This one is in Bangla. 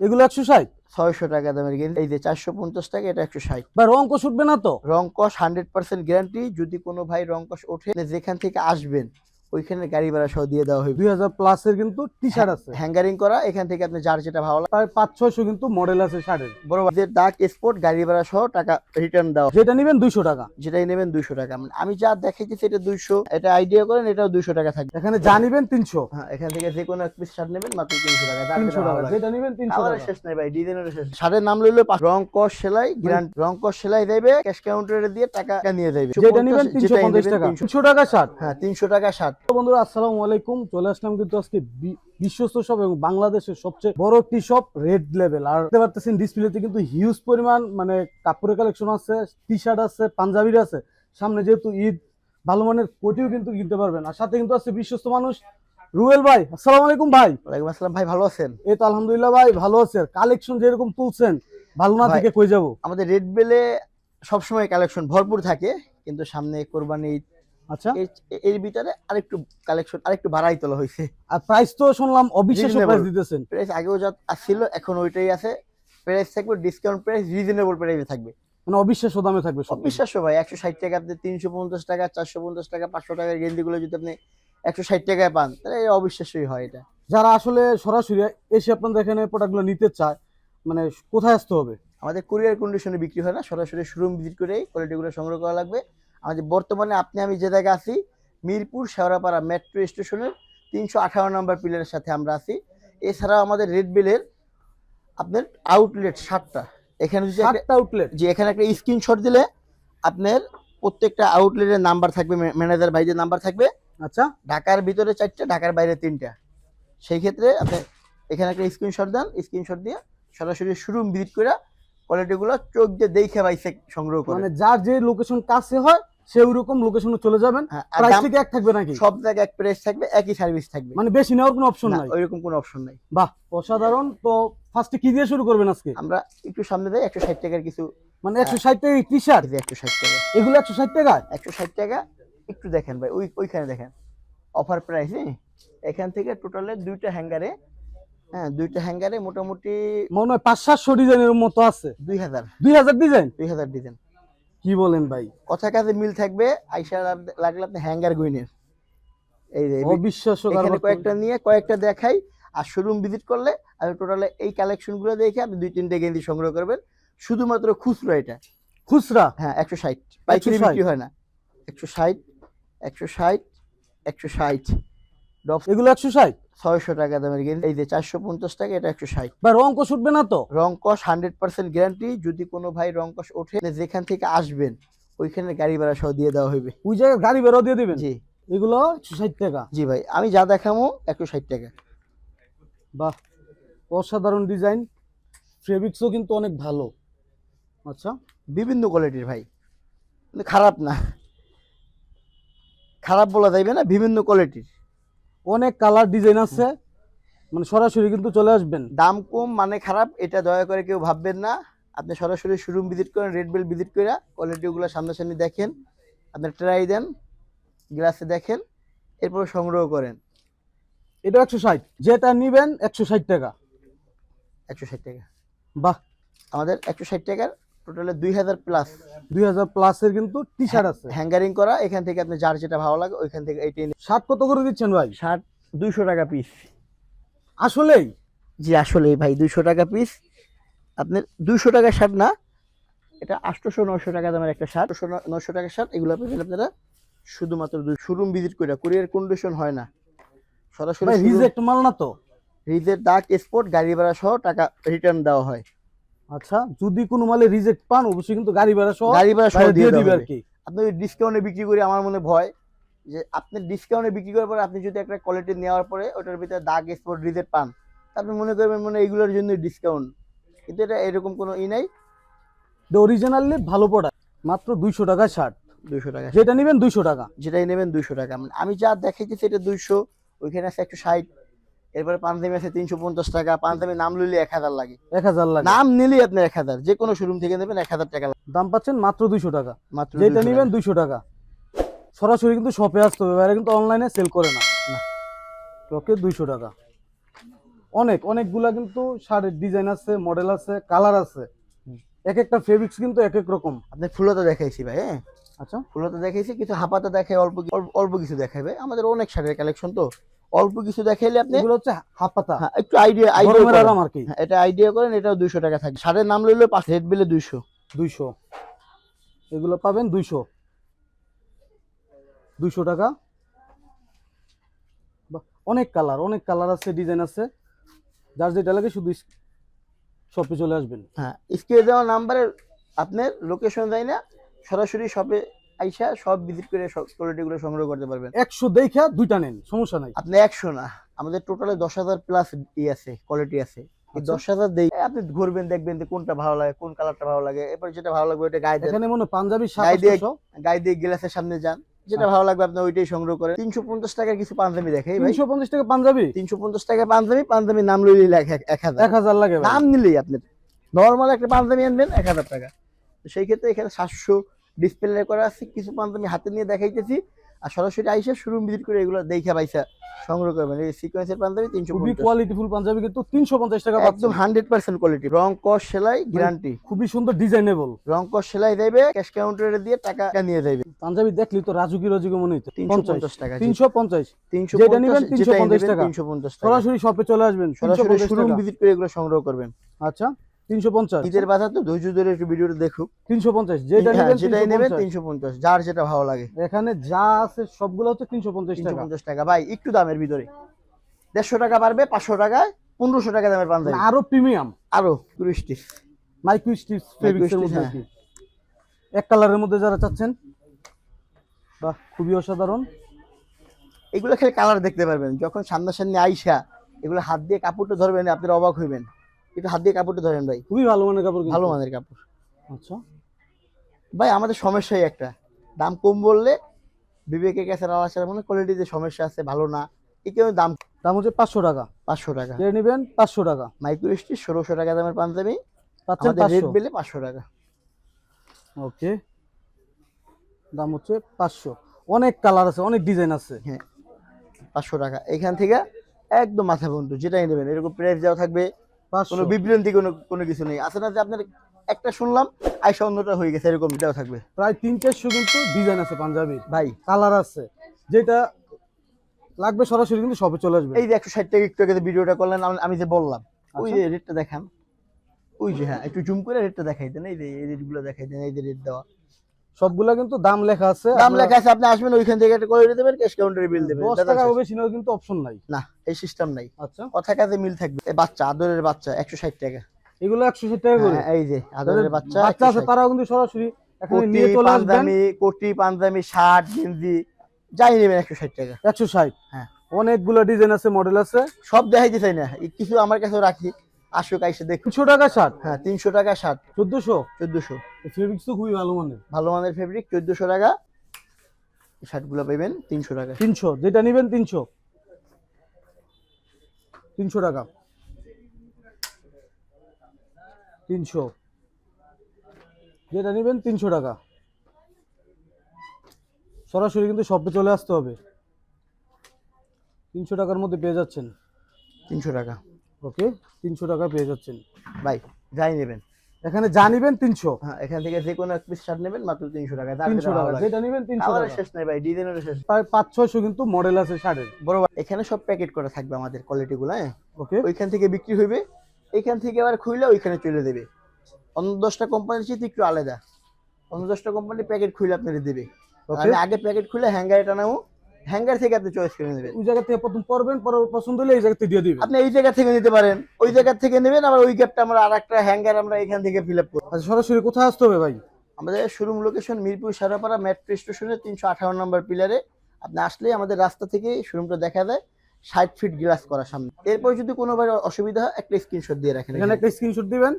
এগুলো একশো ষাট? ছয়শো টাকা দামের গেঞ্জি এই যে চারশো পঞ্চাশ টাকা এটা একশো ষাট। বা রং কষ উঠবে না তো? রং কষ হান্ড্রেড পার্সেন্ট গ্যারান্টি যদি কোনো ভাই রং কষ ওঠে যেখান থেকে আসবেন ওইখানে গাড়ি ভাড়া সহ দিয়ে দেওয়া হইবে। দুই হাজার প্লাসের কিন্তু টি শার্ট আছে। হ্যাঙ্গারিং করা এখান থেকে আপনি যার যেটা ভালো লাগে। প্রায় পাঁচ ছয়শো কিন্তু মডেল আছে শার্টের বড় ডাক স্পোর্ট গাড়ি ভাড়া সহ টাকা রিটার্ন দেওয়া। যেটা নেবেন দুইশো টাকা। যেটাই নেবেন দুইশো টাকা। মানে আমি যা দেখাইতেছি এটা দুইশো। এটা আইডিয়া করেন এটাও দুইশো টাকা থাকবে। এখানে যা নিবেন তিনশো। হ্যাঁ এখান থেকে যে কোনো এক পিস শার্ট নেবেন মাত্র তিনশো টাকা। তিনশো টাকা। যেটা নিবেন তিনশো টাকা। শেষ নাই ভাই ডিজাইনের শেষ শার্টের নাম লইলো রং কস সেলাই গ্রান্ড রং কস সেলাই দেবে ক্যাশ কাউন্টারে দিয়ে টাকা নিয়ে যাবে যেটা নিবেন তিনশো টাকা। 300 তিনশো টাকা শার্ট হ্যাঁ তিনশো টাকা শার্ট বন্ধুরা আসসালামু আলাইকুম। চলে আসলাম কিন্তু আজকে বিশ্বস্ত শপ এবং বাংলাদেশের সবচেয়ে বড় একটি শপ রেড লেভেল আর দেখতে ডিসপ্লেতে কিন্তু হিউজ পরিমাণ মানে কাপড়ের কালেকশন আছে টি শার্ট আছে পাঞ্জাবির আছে। সামনে যেহেতু ঈদ ভালো মানের কোটিও কিন্তু কিনতে পারবেন। আর সাথে কিন্তু আছে বিশ্বস্ত মানুষ রুয়েল ভাই। আসসালামু আলাইকুম ভাই। ওয়ালাইকুম আসসালাম ভাই ভালো আছেন? এই তো আলহামদুলিল্লাহ ভাই ভালো আছে। কালেকশন যেরকম তুলছেন ভালো না থেকে কই যাব? আমাদের রেড বেলে সবসময় কালেকশন ভরপুর থাকে কিন্তু সামনে কোরবানি ঈদ, আচ্ছা। এর- ভিতরে আরেকটু কালেকশন আরেকটু বাড়াই তোলা হয়েছে। আর প্রাইস তো শুনলাম অবিশ্বাস্য Reasonable. প্রাইস দিতেছেন। প্রাইস আগেও যা ছিল এখন ওইটাই আছে। প্রাইস থাকবে ডিসকাউন্ট প্রাইস রিজনেবল প্রাইসে থাকবে। মানে অবিশ্বাস্য দামে থাকবে অবিশ্বাস্য ভাই একশো ষাট টাকা আপনি তিনশো পঞ্চাশ টাকা চারশো পঞ্চাশ টাকা পাঁচশো টাকার গেঞ্জিগুলো যদি আপনি একশো ষাট টাকায় পান তাহলে এটা অবিশ্বাস্যই হয় এটা। যারা আসলে সরাসরি এসে আপনাদের এখানে প্রোডাক্টগুলো নিতে চায় মানে কোথায় আসতে হবে? আমাদের কুরিয়ার কন্ডিশনে বিক্রি হয় না সরাসরি শোরুম ভিজিট করেই কোয়ালিটিগুলো সংগ্রহ করা লাগবে। আমাদের বর্তমানে আপনি আমি যে জায়গায় আছি মিরপুর শেওড়াপাড়া মেট্রো স্টেশনের তিনশো আঠারো নম্বর পিলারের সাথে আমরা আছি। এছাড়াও আমাদের রেড বিলের আপনার আউটলেট সাতটা। এখানে আউটলেট যে এখানে একটা স্ক্রিনশট দিলে আপনার প্রত্যেকটা আউটলেটের নাম্বার থাকবে ম্যানেজার ভাইদের নাম্বার থাকবে। আচ্ছা। ঢাকার ভিতরে চারটে ঢাকার বাইরে তিনটা। সেই ক্ষেত্রে আপনি এখানে একটা স্ক্রিনশট দেন স্ক্রিনশট দিয়ে সরাসরি শোরুম ভিজিট করে কোয়ালিটিগুলো চোখ দিয়ে দেখে বাইসে সংগ্রহ করেন মানে যার যে লোকেশন কাছে হয় সে ওইরকম লোকেশনে চলে যাবেন। হ্যাঁ, প্রাইস দাম- থেকে এক থাকবে নাকি? সব জায়গায় এক প্রাইস থাকবে একই সার্ভিস থাকবে। মানে বেশি নেওয়ার কোনো অপশন নাই? ওইরকম কোনো অপশন নাই। বাহ অসাধারণ। তো ফার্স্টে কি দিয়ে শুরু করবেন আজকে? আমরা একটু সামনে দেয় একশো ষাট টাকার কিছু মানে একশো ষাট টাকা টি শার্ট একশো ষাট টাকা। এগুলো একশো ষাট টাকায় একশো ষাট টাকা একটু দেখেন ভাই ওই ওইখানে দেখেন। অফার প্রাইস হ্যাঁ? এখান থেকে টোটালে দুইটা হ্যাঙ্গারে হ্যাঁ দুইটা হ্যাঙ্গারে মোটামুটি মনে হয় পাঁচ সাতশো ডিজাইনের মতো আছে। দুই হাজার। দুই হাজার ডিজাইন? দুই হাজার ডিজাইন। কি বলেন ভাই? কথা কাজে মিল থাকবে আইসা লাগ- লাগলে আপনি হ্যাঙ্গার গুইনের। এই যে অবিশ্বাস্য কয়েকটা নিয়ে কয়েকটা দেখাই আর শোরুম ভিজিট করলে আমি টোটালে এই কালেকশনগুলো দেখে আপনি দুই তিনটে গেঞ্জি সংগ্রহ করবেন। শুধুমাত্র খুচরো এটা। খুচরা? হ্যাঁ একশো ষাট। পাইকারি 160 বিক্রি হয় না। একশো ষাট একশো ষাট একশো ষাট। এগুলো একশো ষাট? ছয়শো টাকা দামের গেঞ্জি এই যে চারশো পঞ্চাশ টাকা এটা একশো ষাট। বা রং উঠবে না তো? রং হান্ড্রেড পার্সেন্ট গ্যারান্টি যদি কোনো ভাই রং ওঠে যেখান থেকে আসবেন ওইখানে গাড়ি ভাড়া সহ দিয়ে দেওয়া হইবে। ওই জায়গায় গাড়ি বেরো দিয়ে দিবেন? জি। এগুলো একশো ষাট টাকা? জি ভাই আমি যা দেখামো একশো ষাট টাকা। বাহ অসাধারণ ডিজাইন ফেব্রিক্সও কিন্তু অনেক ভালো। আচ্ছা। বিভিন্ন কোয়ালিটির ভাই। খারাপ না। খারাপ বলা যাইবে না বিভিন্ন কোয়ালিটির অনেক কালার ডিজাইন আছে। মানে সরাসরি কিন্তু চলে আসবেন। দাম কম মানে খারাপ এটা দয়া করে কেউ ভাববেন না। আপনি সরাসরি শোরুম ভিজিট করেন রেড বেল ভিজিট করে কোয়ালিটিগুলো সামনাসামনি দেখেন। আপনি ট্রাই দেন গ্লাসে দেখেন এরপর সংগ্রহ করেন। এটা একশো ষাট যেটা নিবেন একশো ষাট টাকা। একশো ষাট টাকা। বাহ। আমাদের একশো ষাট টাকার টোটালে দুই হাজার প্লাস দুই হাজার প্লাসের কিন্তু টি শার্ট আছে। হ্যাঙ্গারিং করা এখান থেকে আপনি যার যেটা ভালো লাগে ওইখান থেকে এইটাই শার্ট কত করে দিচ্ছেন ভাই? ষাট দুইশো টাকা পিস আসলেই? জি আসলেই ভাই দুইশো টাকা পিস আপনার দুইশো টাকা শার্ট না এটা আটশোশো নশো টাকা দামের একটা শার্ট নশো টাকা শার্ট এগুলো পেবেন আপনারা শুধুমাত্র শোরুম ভিজিট করে কুরিয়ার কন্ডিশন হয় না। সরাসরি ভাই রিজেক্ট মাল না তো। রিজের ডাক স্পট গাড়ি ভাড়া সহ টাকা রিটার্ন দেওয়া হয়। আচ্ছা যদি কোনো মালে রিজেক্ট পান অবশ্যই কিন্তু গাড়ি ভাড়া সহ গাড়ি ভাড়া সহ দিয়ে দিবে আর কি। আপনি ওই ডিসকাউন্টে বিক্রি করে আমার মনে ভয় যে আপনি ডিসকাউন্টে বিক্রি করার পরে আপনি যদি একটা কোয়ালিটি নেওয়ার পরে ওটার ভিতরে দাগ স্পট রিজেক্ট পান আপনি মনে করবেন মনে এইগুলোর জন্য ডিসকাউন্ট কিন্তু এটা এরকম কোনো ই নাই। অরিজিনালি ভালো প্রোডাক্ট মাত্র দুইশো টাকা শার্ট দুইশো টাকা যেটা নেবেন দুইশো টাকা। যেটাই নেবেন দুইশো টাকা। মানে আমি যা দেখাইতেছি এটা দুইশো ওইখানে আছে একশো ষাট। এরপরে পাঞ্জাবি আছে তিনশো পঞ্চাশ টাকা পাঞ্জাবি নাম লইলে এক হাজার লাগে। এক হাজার লাগে। নাম নিলেই আপনার এক হাজার যে কোনো শোরুম থেকে নেবেন এক হাজার টাকা দাম পাচ্ছেন মাত্র দুইশো টাকা। মাত্র যেটা 200 নিবেন টাকা। দুইশো টাকা। সরাসরি কিন্তু শপে আসতে হবে এরা কিন্তু অনলাইনে সেল করে না। না। দুইশো টাকা। অনেক অনেকগুলা কিন্তু শাড়ির ডিজাইন আছে মডেল আছে কালার আছে। এক একটা ফেব্রিক্স কিন্তু এক এক রকম। আপনি ফুলতা দেখাইছি ভাই হ্যাঁ? আচ্ছা। ফুলতা দেখাইছি কিছু হাপাতা দেখাই অল্প অল্প- অল্প কিছু দেখাবে আমাদের অনেক শাড়ির কালেকশন তো। অল্প কিছু দেখাইলে আপনি এগুলো হচ্ছে হাফাতা হ্যাঁ, একটু আইডিয়া আইডিয়া আর কি। এটা আইডিয়া করেন এটাও দুইশো টাকা থাকবে শাড়ির নাম লইলে পাঁচ রেড বিলে দুইশো। দুইশো। এগুলো পাবেন দুইশো। দুইশো টাকা। অনেক কালার অনেক কালার আছে ডিজাইন আছে। যার যেটা লাগে শুধু শপে চলে আসবেন। হ্যাঁ স্ক্রিনে দেওয়া নাম্বারে আপনার লোকেশন যায় না সরাসরি শপে আইসা সব ভিজিট করে সব কোয়ালিটিগুলো সংগ্রহ করতে পারবেন। একশো দেখা দুইটা নেন সমস্যা নাই। আপনি একশো না আমাদের টোটালে দশ হাজার প্লাস ই আছে কোয়ালিটি আছে। আচ্ছা। দশ হাজার দেই আপনি ঘুরবেন দেখবেন যে কোনটা ভালো লাগে কোন কালারটা ভালো লাগে এরপর যেটা ভালো লাগবে ওইটা গায়ে এখানে মনে পাঞ্জাবি গায়ে দিয়ে- গায়ে দিয়ে গ্লাসের সামনে যান। যেটা আচ্ছা। ভালো লাগবে আপনি ওইটাই সংগ্রহ করেন। তিনশো পঞ্চাশ টাকার কিছু পাঞ্জাবি দেখে তিনশো পঞ্চাশ টাকা পাঞ্জাবি? তিনশো পঞ্চাশ টাকা পাঞ্জাবি পাঞ্জাবি নাম লইলে এক এক হাজার। এক হাজার লাগে নাম নিলেই আপনার নর্মাল একটা পাঞ্জাবি আনবেন এক হাজার টাকা। সেই ক্ষেত্রে এখানে সাতশো ডিসপ্লে করা আছে কিছু পাঞ্জাবি হাতে নিয়ে দেখাইতেছি। আর সরাসরি আইসা শোরুম ভিজিট করে এগুলো দেখা পাইসা সংগ্রহ করবেন। এই সিকোয়েন্সের পাঞ্জাবি তিনশো খুবই কোয়ালিটিফুল পাঞ্জাবি কিন্তু তিনশো পঞ্চাশ টাকা একদম পাচ্ছেন হান্ড্রেড পার্সেন্ট কোয়ালিটি রং কস সেলাই গ্যারান্টি খুবই সুন্দর ডিজাইনেবল রং কস সেলাই দেবে ক্যাশ কাউন্টারে দিয়ে টাকা নিয়ে যাবে পাঞ্জাবি দেখলি তো রাজুকি রাজুকি মনে হইতো তিনশো পঞ্চাশ পঞ্চাশ। টাকা তিনশো পঞ্চাশ। তিনশো যেটা নিবেন 350 টাকা। তিনশো পঞ্চাশ টাকা। সরাসরি শপে চলে আসবেন সরাসরি শোরুম ভিজিট করে এগুলো সংগ্রহ করবেন। আচ্ছা। ঈদের বাজার তো ধৈর্য ধরে একটু ভিডিওটা দেখুক। তিনশো পঞ্চাশ যেটা হ্যাঁ, নেবেন যেটাই নেবেন 350 তিনশো পঞ্চাশ যার যেটা ভালো লাগে। এখানে যা আছে সবগুলো হচ্ছে টাকা। টাকা। ভাই একটু দামের ভিতরে। দেড়শো টাকা পারবে পাঁচশো টাকায় টাকা দামের পাঞ্জাবি। মানে আরও প্রিমিয়াম। আরও টুরিস্টি মাইক্রো স্টিচ ফেব্রিক্সের মধ্যে আর হ্যাঁ। এক কালারের মধ্যে যারা চাচ্ছেন বাহ খুবই অসাধারণ। এগুলো খেলে কালার দেখতে পারবেন। যখন সামনাসামনি আইসা এগুলো হাত দিয়ে কাপড়টা ধরবেন আপনারা অবাক হইবেন। একটু হাত দিয়ে কাপড়টা ধরেন ভাই। খুবই ভালো মানের কাপড় ভালো মানের কাপড়। আচ্ছা। ভাই আমাদের সমস্যাই একটা। দাম কম বললে বিবেকের কাছে আলাদা মানে কোয়ালিটিতে সমস্যা আছে ভালো না। এই কারণে দাম দাম হচ্ছে পাঁচশো টাকা। পাঁচশো টাকা। যেটা নেবেন পাঁচশো টাকা। মাইক্রো স্টিচ ষোলোশো টাকা দামের পাঞ্জাবি। আমাদের রেট পাঁচশো। বেলে পাঁচশো টাকা। ওকে। দাম হচ্ছে পাঁচশো। অনেক কালার আছে অনেক ডিজাইন আছে। হ্যাঁ পাঁচশো টাকা। এখান থেকে একদম মাথা বন্ধু যেটাই নেবেন এরকম প্রাইস দেওয়া থাকবে। কোনো বিভ্রান্তি কোনো কোনো কিছু নেই। আছে না যে আপনার একটা শুনলাম আইসা অন্যটা হয়ে গেছে এরকম এটাও থাকবে? প্রায় তিন চারশো কিন্তু ডিজাইন আছে পাঞ্জাবির ভাই। কালার আছে। যেটা লাগবে সরাসরি কিন্তু সবে চলে আসবে। এই যে একশো ষাট টাকা একটু আগে ভিডিওটা করলেন আমি- যে বললাম ওই আচ্ছা। যে রেটটা দেখান। ওই যে হ্যাঁ একটু জুম করে রেটটা দেখাই দেন। এই যে এই রেটগুলো দেখাই দেন এই যে রেট দেওয়া। সবগুলা কিন্তু দাম লেখা আছে দাম লেখা আছে আপনি আসবেন ওইখান থেকে একটা করে দেবেন ক্যাশ কাউন্টারে বিল দেবেন। দশ দাদা টাকা শেষ। বেশি নেওয়ার কিন্তু অপশন নাই। না এই সিস্টেম নাই। আচ্ছা। কথা কাজে মিল থাকবে। এই বাচ্চা আদরের বাচ্চা একশো ষাট টাকা। এগুলো একশো ষাট টাকা করে। হ্যাঁ, এই যে আদরের বাচ্চা বাচ্চা আছে তারাও কিন্তু সরাসরি এখানে কোটি নিয়ে চলে আসবেন। কোটি পাঞ্জাবি শার্ট গেঞ্জি যাই নেবেন একশো ষাট টাকা। একশো ষাট। হ্যাঁ। অনেকগুলো ডিজাইন আছে মডেল আছে। সব দেখাইতে চাই না কিছু আমার কাছে রাখি। আসুক আইসে দেখুন তিনশো টাকা শার্ট? হ্যাঁ তিনশো টাকা শার্ট। চোদ্দশো? চোদ্দশো। ফেব্রিক্স তো খুবই ভালো মানের। ভালো মানের ফেব্রিক চোদ্দশো টাকা। শার্টগুলো পাইবেন তিনশো টাকা। তিনশো যেটা নিবেন তিনশো। তিনশো টাকা। তিনশো। যেটা নিবেন তিনশো টাকা। সরাসরি কিন্তু শপে চলে আসতে হবে। তিনশো টাকার মধ্যে পেয়ে যাচ্ছেন। তিনশো টাকা। ওকে তিনশো টাকা পেয়ে যাচ্ছেন। ভাই যাই নেবেন। এখানে যা নিবেন তিনশো। হ্যাঁ এখান থেকে যে কোনো এক পিস শার্ট নেবেন মাত্র তিনশো টাকা। তিনশো টাকা যেটা নিবেন তিনশো টাকা। শেষ নাই ভাই ডিজাইনেরও শেষ পাঁচ ছয়শো কিন্তু মডেল আছে শার্টের বড় এখানে সব প্যাকেট করা থাকবে আমাদের কোয়ালিটি কোয়ালিটিগুলো হ্যাঁ? ওকে। ওইখান থেকে বিক্রি হইবে এখান থেকে আবার খুইলে ওইখানে চলে দেবে। অন্য দশটা কোম্পানির চেয়ে একটু আলাদা। অন্য দশটা কোম্পানি প্যাকেট খুলে আপনাদের দেবে। আমি আগে প্যাকেট খুলে হ্যাঙ্গারে টানাবো। হ্যাঙ্গার থেকে আপনি চয়েস করে নেবেন। ওই জায়গা থেকে প্রথম পড়বেন পরে পছন্দ হলে এই জায়গা থেকে দিয়ে দিবেন। আপনি এই জায়গা থেকে নিতে পারেন। ওই জায়গা থেকে নেবেন আবার ওই গ্যাপটা আমরা আর একটা হ্যাঙ্গার আমরা এখান থেকে ফিল আপ করব। আচ্ছা সরাসরি কোথায় আসতে হবে ভাই? আমাদের showroom location Mirpur Sarapara metro স্টেশনের তিনশো আঠারো নম্বর পিলারে আপনি আসলেই আমাদের রাস্তা থেকে শোরুমটা দেখা দেয় ষাট ফিট গ্লাস করা সামনে। এরপর যদি কোনোবার অসুবিধা হয় একটা স্ক্রিনশট দিয়ে রাখেন এখানে একটা স্ক্রিনশট দিবেন।